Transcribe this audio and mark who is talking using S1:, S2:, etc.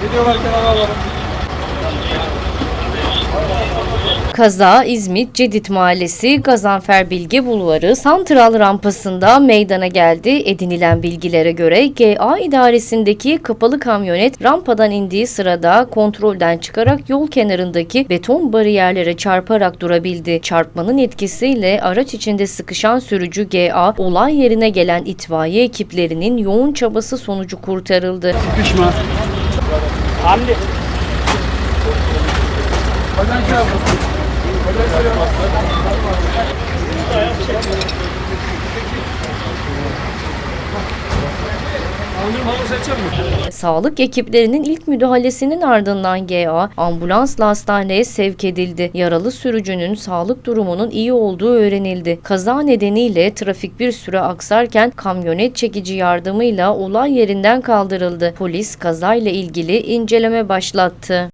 S1: Varken alalım.
S2: Kaza İzmit Cedit Mahallesi Gazanfer Bilge Bulvarı Santral rampasında meydana geldi. Edinilen bilgilere göre GA idaresindeki kapalı kamyonet rampadan indiği sırada kontrolden çıkarak yol kenarındaki beton bariyerlere çarparak durabildi. Çarpmanın etkisiyle araç içinde sıkışan sürücü GA olay yerine gelen itfaiye ekiplerinin yoğun çabası sonucu kurtarıldı.
S1: Sıkışma. Hamdi. Hocam şey yapın. Hocam şey yapın.
S2: Sağlık ekiplerinin ilk müdahalesinin ardından GA ambulansla hastaneye sevk edildi. Yaralı sürücünün sağlık durumunun iyi olduğu öğrenildi. Kaza nedeniyle trafik bir süre aksarken kamyonet çekici yardımıyla olay yerinden kaldırıldı. Polis kazayla ilgili inceleme başlattı.